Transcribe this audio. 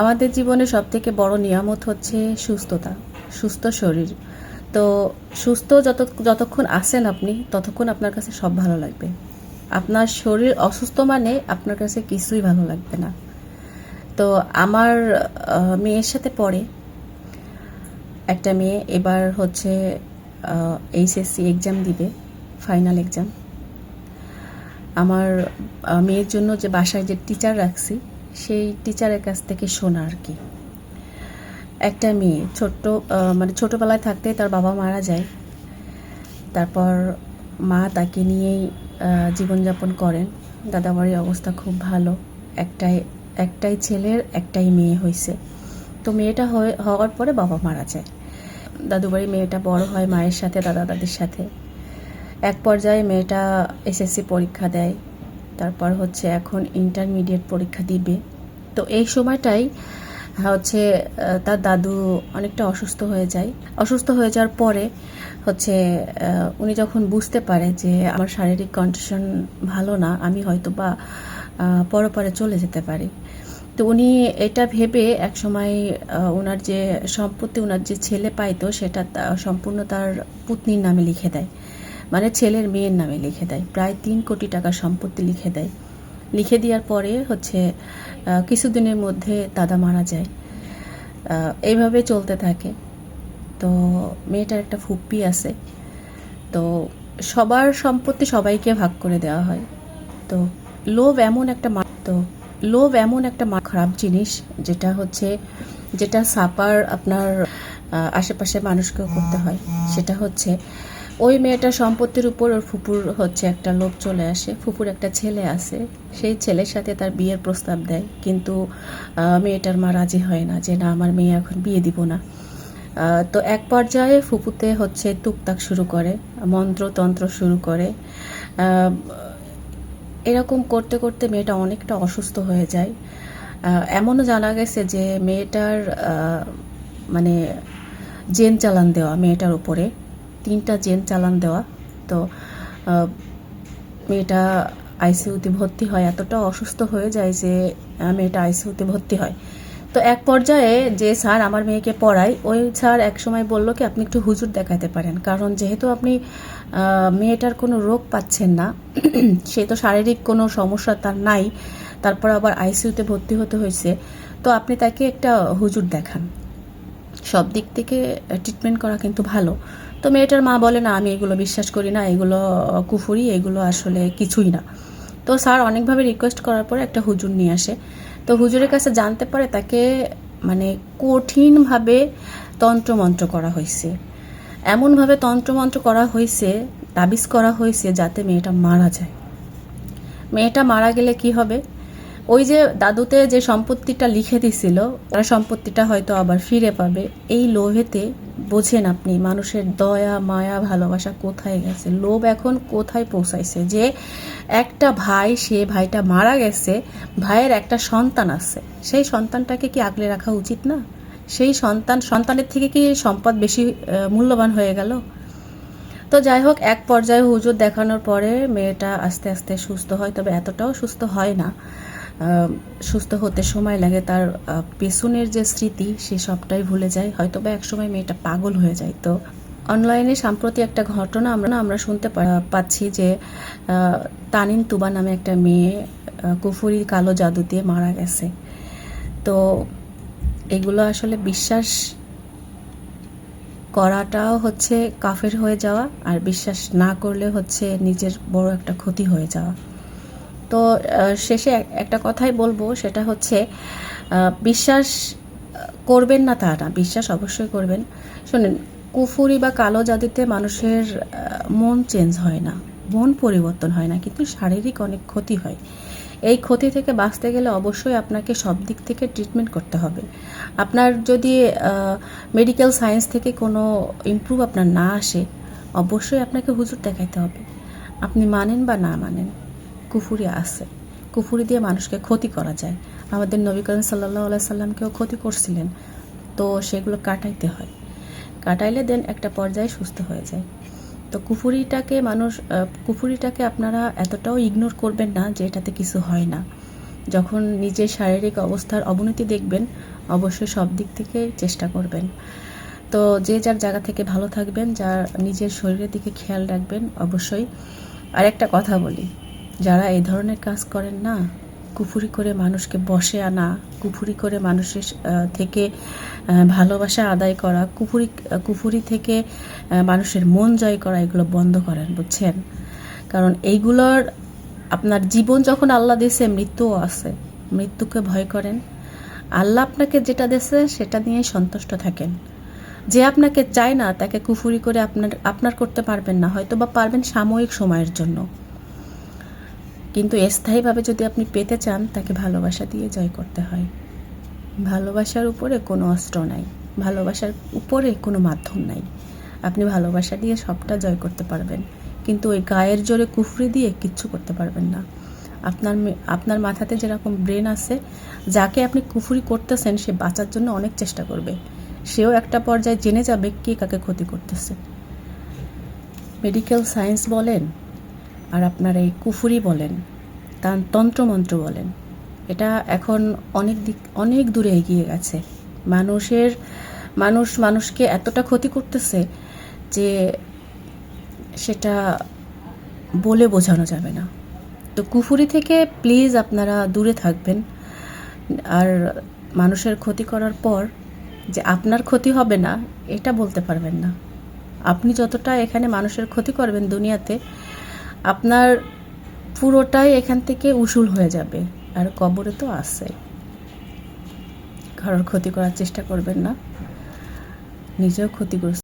আমাদের জীবনে সবথেকে বড় নিয়ামত হচ্ছে সুস্থতা, সুস্থ শরীর। তো সুস্থ যত, যতক্ষণ আসেন আপনি, ততক্ষণ আপনার কাছে সব ভালো লাগবে। আপনার শরীর অসুস্থ মানে আপনার কাছে কিছুই ভালো লাগবে না। তো আমার মেয়ের সাথে পড়ে। একটা মেয়ে এবার হচ্ছে এইচএসসি এক্সাম দিবে ফাইনাল এক্সাম আমার মেয়ের জন্য যে বাসায় যে টিচার রাখছি সেই টিচারের কাছ থেকে শোনা আর কি। একটা মেয়ে ছোট্ট মানে ছোটোবেলায় থাকতে তার বাবা মারা যায়। তারপর মা তাকে নিয়েই জীবনযাপন করেন। দাদাবাড়ির অবস্থা খুব ভালো। একটাই একটাই ছেলের একটাই মেয়ে হয়েছে তো মেয়েটা হওয়ার পরে বাবা মারা যায়। দাদুবাড়ি মেয়েটা বড় হয় মায়ের সাথে, দাদা দাদির সাথে। এক পর্যায়ে মেয়েটা এসএসসি পরীক্ষা দেয়। তারপর হচ্ছে এখন ইন্টারমিডিয়েট পরীক্ষা দিবে। তো এই সময়টাই হচ্ছে তার দাদু অনেকটা অসুস্থ হয়ে যায়। অসুস্থ হয়ে যাওয়ার পরে হচ্ছে উনি যখন বুঝতে পারে যে আমার শারীরিক কন্ডিশন ভালো না, আমি হয়তো বা পরপরে চলে যেতে পারি। তো উনি এটা ভেবে এক সময় ওনার যে সম্পত্তি ওনার যে ছেলে পাইতো, সেটা সম্পূর্ণ তার পুতনির নামে লিখে দেয়। মানে ছেলের মেয়ের নামে লিখে দেয়। প্রায় তিন কোটি টাকা সম্পত্তি লিখে দেয়। লিখে দেওয়ার পরে হচ্ছে কিছুদিনের মধ্যে দাদা মারা যায়। এইভাবে চলতে থাকে। তো মেয়েটার একটা ফুপ্পি আছে। তো সবার সম্পত্তি সবাইকে ভাগ করে দেওয়া হয়। তো লোভ এমন একটা মা তো লোভ এমন একটা মা খারাপ জিনিস যেটা হচ্ছে, যেটা সাপার আপনার আশেপাশে মানুষকেও করতে হয়। সেটা হচ্ছে ওই মেয়েটার সম্পত্তির উপর ওর ফুপুর হচ্ছে একটা লোভ চলে আসে। ফুপুর একটা ছেলে আছে। সেই ছেলের সাথে তার বিয়ের প্রস্তাব দেয়। কিন্তু মেয়েটার মা রাজি হয় না যে, না, আমার মেয়ে এখন বিয়ে দিব না। তো এক পর্যায়ে ফুপুতে হচ্ছে টুকটাক শুরু করে, মন্ত্রতন্ত্র শুরু করে। এরকম করতে করতে মেয়েটা অনেকটা অসুস্থ হয়ে যায়। এমনও জানা গেছে যে, মেয়েটার মানে জেন চালান দেওয়া মেয়েটার উপরে। তিনটা জেন চালান দেওয়া। তো মেয়েটা আইসিইউতে ভর্তি হয়। এতটা অসুস্থ হয়ে যায় যে মেয়েটা আইসিইউতে ভর্তি হয়। তো এক পর্যায়ে যে স্যার আমার মেয়েকে পড়ায়, ওই স্যার এক সময় বলল কি, আপনি একটু হুজুর দেখাতে পারেন। কারণ যেহেতু আপনি মেয়েটার কোনো রোগ পাচ্ছেন না, সে তো শারীরিক কোনো সমস্যা তার নাই। তারপর আবার আইসিইউতে ভর্তি হতে হয়েছে। তো আপনি তাকে একটা হুজুর দেখান। সব দিক থেকে ট্রিটমেন্ট করা কিন্তু ভালো। তো মেয়েটার মা বলে, না, আমি এগুলো বিশ্বাস করি না, এগুলো কুফুরি, এগুলো আসলে কিছুই না। তো স্যার অনেকভাবে রিকোয়েস্ট করার পরে একটা হুজুর নিয়ে আসে। তো হুজুরের কাছে জানতে পারে তাকে মানে কঠিনভাবে তন্ত্রমন্ত্র করা হয়েছে। এমনভাবে তন্ত্রমন্ত্র করা হয়েছে, তাবিজ করা হয়েছে যাতে মেয়েটা মারা যায়। মেয়েটা মারা গেলে কি হবে? ওই যে দাদুতে যে সম্পত্তিটা লিখে দিছিল, তারা সম্পত্তিটা হয়তো আবার ফিরে পাবে। এই লোভেতে বোঝেন আপনি, মানুষের দয়া, মায়া, ভালোবাসা কোথায় গেছে? লোভ এখন কোথায় পৌঁছাইছে? যে একটা ভাই, সে ভাইটা মারা গেছে, ভাইয়ের একটা সন্তান আছে। সেই সন্তানটাকে কি আগলে রাখা উচিত না? সেই সন্তান, সন্তানের থেকে কি সম্পদ বেশি মূল্যবান হয়ে গেল? তো যাই হোক, এক পর্যায়ে হুজুর দেখানোর পরে মেয়েটা আস্তে আস্তে সুস্থ হয়, তবে এতটাও সুস্থ হয় না। সুস্থ হতে সময় লাগে, তার পেছনের যে স্মৃতি, সে সবটাই ভুলে যায়। হয়তো বা একসময় মেয়েটা পাগল হয়ে যায়। তো অনলাইনে সাম্প্রতি একটা ঘটনা আমরা না আমরা শুনতে পাচ্ছি যে তানিন তুবা নামে একটা মেয়ে কুফুরি কালো জাদু দিয়ে মারা গেছে। তো এগুলো আসলে বিশ্বাস করাটাও হচ্ছে কাফের হয়ে যাওয়া, আর বিশ্বাস না করলে হচ্ছে নিজের বড় একটা ক্ষতি হয়ে যাওয়া। তো শেষে একটা কথাই বলব, সেটা হচ্ছে বিশ্বাস করবেন না তা না, বিশ্বাস অবশ্যই করবেন। শোনেন, কুফুরি বা কালো জাদুতে মানুষের মন চেঞ্জ হয় না, মন পরিবর্তন হয় না, কিন্তু শারীরিক অনেক ক্ষতি হয়। এই ক্ষতি থেকে বাঁচতে গেলে অবশ্যই আপনাকে সব দিক থেকে ট্রিটমেন্ট করতে হবে। আপনার যদি মেডিকেল সায়েন্স থেকে কোনো ইমপ্রুভ আপনার না আসে, অবশ্যই আপনাকে হুজুর দেখাইতে হবে। আপনি মানেন বা না মানেন কুফুরি আছে। কুফুরি দিয়ে মানুষকে ক্ষতি করা যায়। আমাদের নবী করিম সাল্লাহ সাল্লামকেও ক্ষতি করছিলেন। তো সেগুলো কাটাইতে হয়। কাটাইলে দেন একটা পর্যায়ে সুস্থ হয়ে যায়। তো কুফুরিটাকে মানুষ কুফুরিটাকে আপনারা এতটাও ইগনোর করবেন না যে এটাতে কিছু হয় না। যখন নিজের শারীরিক অবস্থার অবনতি দেখবেন, অবশ্যই সব দিক থেকে চেষ্টা করবেন। তো যে যার জায়গা থেকে ভালো থাকবেন, যার নিজের শরীরের দিকে খেয়াল রাখবেন, অবশ্যই। আর একটা কথা বলি। যারা এই ধরনের কাজ করেন না, কুফুরি করে মানুষকে বসে আনা, কুফুরি করে মানুষের থেকে ভালোবাসা আদায় করা, কুফুরি কুফুরি থেকে মানুষের মন জয় করা, এগুলো বন্ধ করেন, বুঝছেন? কারণ এইগুলোর আপনার জীবন যখন আল্লাহ দিয়েছে, মৃত্যুও আছে। মৃত্যুকে ভয় করেন। আল্লাহ আপনাকে যেটা দিয়েছে, সেটা নিয়ে সন্তুষ্ট থাকেন। যে আপনাকে চায় না, তাকে কুফুরি করে আপনার আপনার করতে পারবেন না। হয়তো বা পারবেন সাময়িক সময়ের জন্য। কিন্তু স্থায়ীভাবে যদি আপনি পেতে চান, তাকে ভালোবাসা দিয়ে জয় করতে হয়। ভালোবাসার উপরে কোনো অস্ত্র নাই। ভালোবাসার উপরে কোনো মাধ্যম নাই। আপনি ভালোবাসা দিয়ে সবটা জয় করতে পারবেন। কিন্তু ওই গায়ের জোরে কুফরি দিয়ে কিচ্ছু করতে পারবেন না। আপনার আপনার মাথাতে যেরকম ব্রেন আছে, যাকে আপনি কুফরি করতেছেন, সে বাঁচার জন্য অনেক চেষ্টা করবে। সেও একটা পর্যায়ে জেনে যাবে কে কাকে ক্ষতি করতেছে। মেডিকেল সায়েন্স বলেন আর আপনার এই কুফুরি বলেন তার তন্ত্রমন্ত্র বলেন, এটা এখন অনেক দিক, অনেক দূরে এগিয়ে গেছে। মানুষের, মানুষ, মানুষকে এতটা ক্ষতি করতেছে যে সেটা বলে বোঝানো যাবে না। তো কুফুরি থেকে প্লিজ আপনারা দূরে থাকবেন। আর মানুষের ক্ষতি করার পর যে আপনার ক্ষতি হবে না, এটা বলতে পারবেন না। আপনি যতটা এখানে মানুষের ক্ষতি করবেন দুনিয়াতে আপনার পুরোটাই এখান থেকে উসুল হয়ে যাবে। আর কবরে তো আছে। কারোর ক্ষতি করার চেষ্টা করবেন না। নিজেও ক্ষতিগ্রস্ত